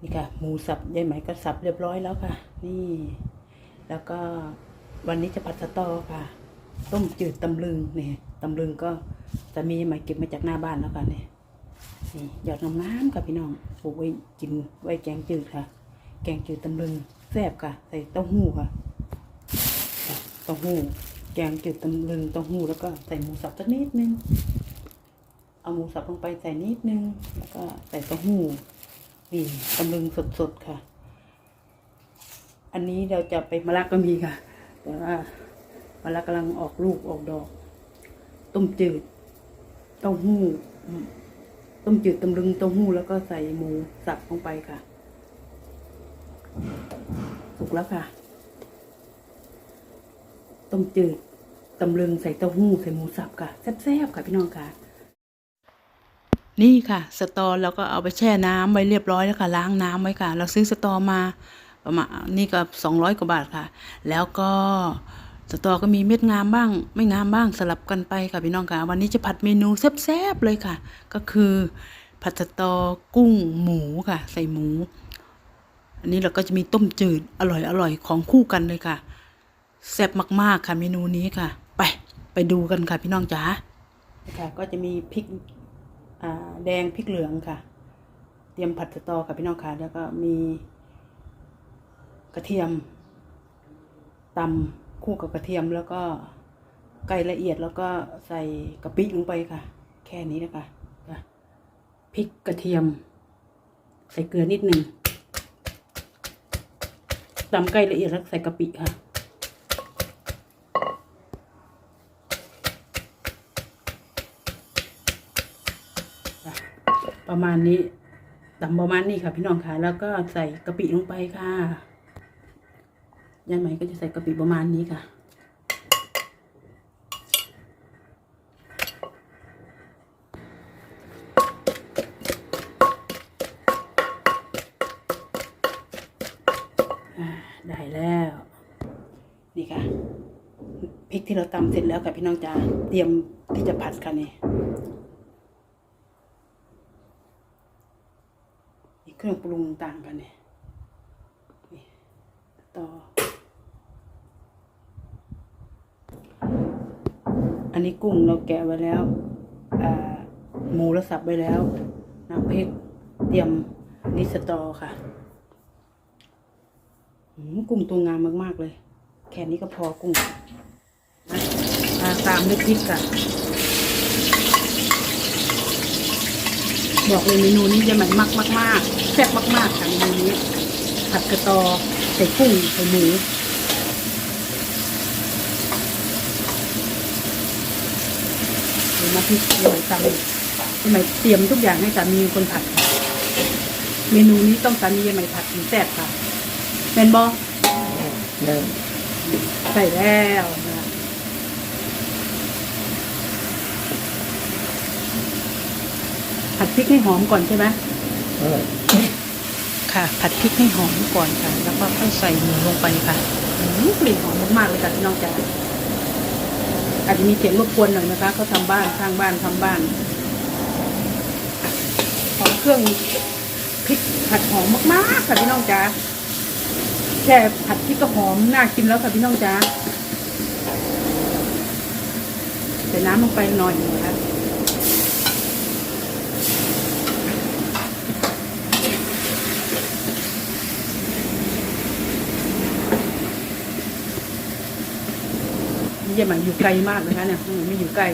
นี่ค่ะ หมูสับยายไหมก็สับเรียบร้อยแล้วค่ะ นี่ แล้วก็วันนี้จะผัดสะตอค่ะ ต้มจืดตำลึงเนี่ยตำลึงก็จะมีไหมเก็บมาจากหน้าบ้านแล้วค่ะเนี่ยนี่หยอดน้ำๆค่ะพี่น้องปลูกไว้กินไว้แกงจืดค่ะ แกงจืดตำลึงแซ่บค่ะ ใส่เต้าหู้ค่ะเต้าหู้แกงจืดตำลึงเต้าหู้แล้วก็ใส่หมูสับสักนิดนึงเอาหมูสับลงไปใส่นิดนึงแล้วก็ใส่เต้าหู้ นี่ตำลึงสดๆค่ะ อันนี้เราจะไปมะระก็มีค่ะ แต่ว่ามะระกำลังออกลูกออกดอก ต้มจืดเต้าหู้ต้มจืดตำลึงเต้าหู้แล้วก็ใส่หมูสับลงไปค่ะ สุกแล้วค่ะ ต้มจืดตำลึงใส่เต้าหู้ใส่หมูสับค่ะแซ่บๆค่ะพี่น้องค่ะ นี่ค่ะ สตอเราก็เอาไปแช่น้ำไว้เรียบร้อยแล้วค่ะ ล้างน้ำไว้ค่ะ เราซื้อสตอมาประมาณนี่ก็สองร้อยกว่าบาทค่ะ แล้วก็สตอก็มีเม็ดงามบ้าง ไม่งามบ้างสลับกันไปค่ะพี่น้องค่ะ วันนี้จะผัดเมนูแซ่บๆเลยค่ะ ก็คือผัดสตอกุ้งหมูค่ะ ใส่หมู อันนี้เราก็จะมีต้มจืดอร่อยอร่อยของคู่กันเลยค่ะแซ่บมากๆค่ะเมนูนี้ค่ะ ไปไปดูกันค่ะพี่น้องจ๋าค่ะก็จะมีพริก แดงพริกเหลืองค่ะ เตรียมผัดสตอค่ะพี่น้องค่ะ แล้วก็มี กระเทียมตำคู่กับกระเทียมแล้วก็ไก่ละเอียดแล้วก็ใส่กะปิลงไปค่ะ แค่นี้นะคะค่ะพริกกระเทียม ใส่เกลือนิดหนึ่งตำไก่ละเอียดแล้วใส่กะปิค่ะ ประมาณนี้ตำประมาณนี้ค่ะ พี่น้องค่ะ แล้วก็ใส่กะปิลงไปค่ะยายไหมก็จะใส่กะปิประมาณนี้ค่ะ ได้แล้ว นี่ค่ะพริกที่เราตำเสร็จแล้วค่ะพี่น้องจ๋าเตรียมที่จะผัดค่ะนี่ อีก เครื่องปรุงต่างกันเนี่ยต่อ อันนี้กุ้งเราแกะไว้แล้วหมูเราสับไว้แล้ว น้ำพริกเตรียมนิสตอค่ะอืมกุ้งตัวงามมาก ๆ เลย แค่นี้ก็พอกุ้งนะอ่าตามด้วยพริกค่ะ บอกเลยเมนูนี้จะเหมือนมากมากมากๆแซ่บมากมากๆค่ะเมนูนี้ ผัดกระตอใส่กุ้งใส่หมูเดี๋ยวมาพริกเดี๋ยวสามีทำไมเตรียมทุกอย่างให้สามีเป็นคนผัดค่ะเมนูนี้ต้องสามีใหม่ผัดถึงแซ่บค่ะเป็นบอเริ่มใส่แล้วนะคะ ผัดพริกให้หอมก่อนใช่ไหมเออค่ะ ผัดพริกให้หอมก่อนค่ะ แล้วก็ค่อยใส่หมูลงไปค่ะอืมกลิ่นหอมมากๆเลยค่ะพี่น้องจ๋าอาจจะมีเสียงรบกวนหน่อยนะคะเขาทำบ้านสร้างบ้านทำบ้านหอมเครื่องพริกผัดหอมมากๆค่ะพี่น้องจ๋าแค่ผัดพริกก็หอมน่ากินแล้วค่ะพี่น้องจ๋าใส่น้ำลงไปหน่อยนะคะ ยายหมายอยู่ไกลมากนะคะเนี่ยอืมไม่อยู่ใกล้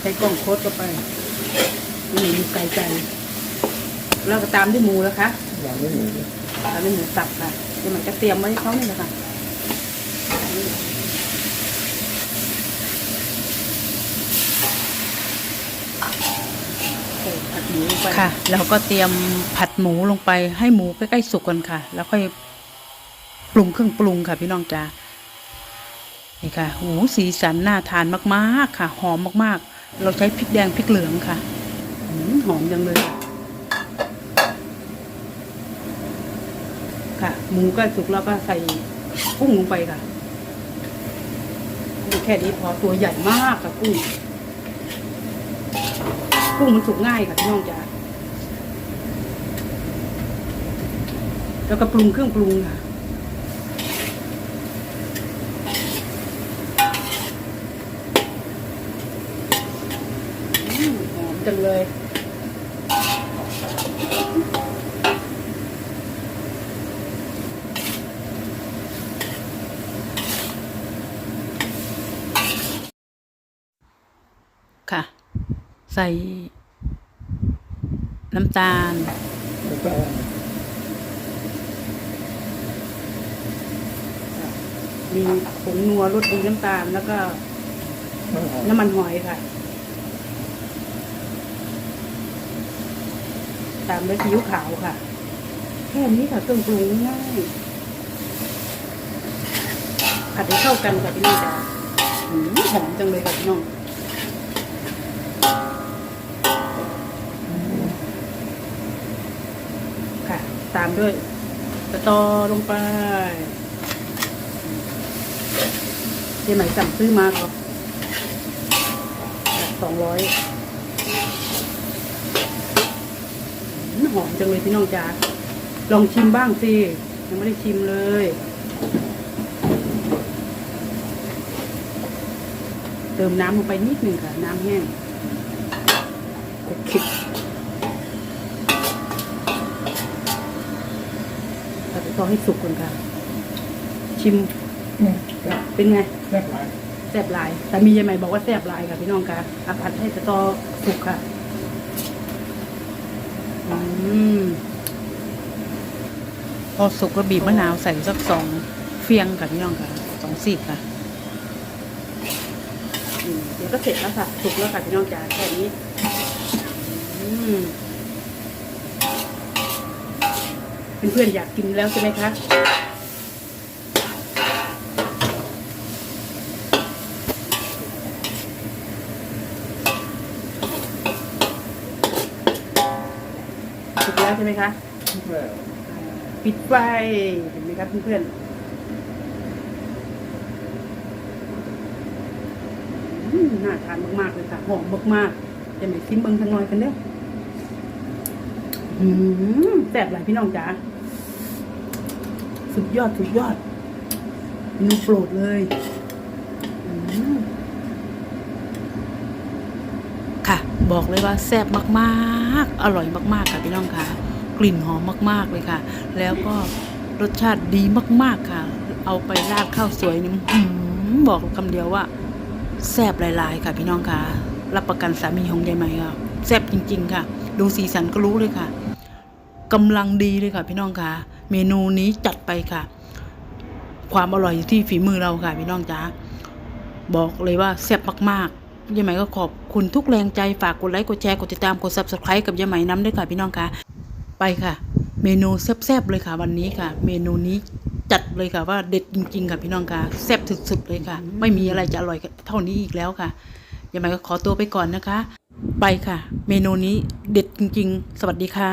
ใช้กล้องโคตรเข้าไปนี่อยู่ไกลไกลแล้วก็ตามด้วยหมูแล้วคะยังไม่มีตามด้วยหมูสับค่ะยายหมายก็เตรียมไว้ให้เขานี่แหละค่ะใส่ผัดหมูลงไปค่ะแล้วก็เตรียมผัดหมูลงไปให้หมูใกล้ๆสุกกันค่ะ แล้วค่อยปรุงเครื่องปรุงค่ะพี่น้องจ้า นี่ค่ะหูสีสันน่าทานมากๆค่ะ หอมมากๆ เราใช้พริกแดงพริกเหลืองค่ะหอมจังเลยค่ะค่ะ หมูก็สุกแล้วก็ใส่กุ้งลงไปค่ะกุ้งแค่นี้พอตัวใหญ่มากค่ะกุ้งกุ้งมันสุกง่ายค่ะพี่น้องจ๋าแล้วก็ปรุงเครื่องปรุงค่ะอืมหอม จังเลยค่ะ ใส่น้ำตาลแล้วก็มีผงนัวรสดีน้ำตาลแล้วก็ น้ำหอมน้ำมันหอยค่ะ ตามด้วยซีอิ๊วขาวค่ะ แค่นี้ค่ะเครื่องปรุงง่ายผัดให้เข้ากันค่ะพี่น้องจ๋าหืมหอมจังเลยค่ะพี่น้องค่ะ ตามด้วยสตอลงไปเจ๊ใหมสั่งซื้อมาครับสองร้อย หอมจังเลยพี่น้องจ๋าลองชิมบ้างสิยังไม่ได้ชิมเลยเติมน้ำลงไปนิดหนึ่งค่ะ น้ำแห้งโอเคเราจะต้องให้สุกก่อนค่ะ ชิมอืมแซ่บเป็นไงแซ่บหลายแซ่บหลายแต่มียายใหม่บอกว่าแซ่บหลายค่ะพี่น้องค่ะอาผัดให้สตอสุกค่ะอืม พอสุกก็บีบมะนาวใส่สักสองเฟียงกับพี่น้องค่ะสองสีกค่ะเดี๋ยวก็เสร็จแล้วค่ะสุกแล้วค่ะพี่น้องจ๋าแค่นี้เพื่อนๆอยากกินแล้วใช่ไหมคะ สุกแล้ว ใช่ไหมคะปิดไฟเห็นไหมครับเพื่อนๆน่าทานมากๆเลยค่ะหอมมากๆจะไหนซิมเบิงทางน้อยกันเด้อแซ่บหลายพี่น้องจ๋าสุดยอดสุดยอดเมนูโปรดเลยอืมค่ะ บอกเลยว่าแซ่บมากๆ อร่อยมากๆค่ะพี่น้องค่ะ กลิ่นหอมมากๆเลยค่ะ แล้วก็รสชาติดีมากๆค่ะ เอาไปราดข้าวสวยนี่บอกคำเดียวว่าแซ่บหลาย ๆ ค่ะพี่น้องค่ะ รับประกันสามีของยายไหมค่ะแซ่บจริง ๆ ค่ะ ดูสีสันก็รู้เลยค่ะกำลังดีเลยค่ะ พี่น้องค่ะ เมนูนี้จัดไปค่ะ ความอร่อยอยู่ที่ฝีมือเราค่ะ พี่น้องจ๋าบอกเลยว่าแซ่บมากๆ ยายไหมก็ขอบคุณทุกแรงใจฝากกดไลค์กดแชร์กดติดตามกด subscribe กับยายไหมน้ำด้วยค่ะพี่น้องค่ะไปค่ะ เมนูแซ่บๆเลยค่ะ วันนี้ค่ะ เมนูนี้จัดเลยค่ะว่าเด็ดจริงๆค่ะพี่น้องค่ะแซ่บสุดๆเลยค่ะ ไม่มีอะไรจะอร่อยเท่านี้อีกแล้วค่ะยังไงก็ขอตัวไปก่อนนะคะ ไปค่ะ เมนูนี้เด็ดจริง ๆ สวัสดีค่ะ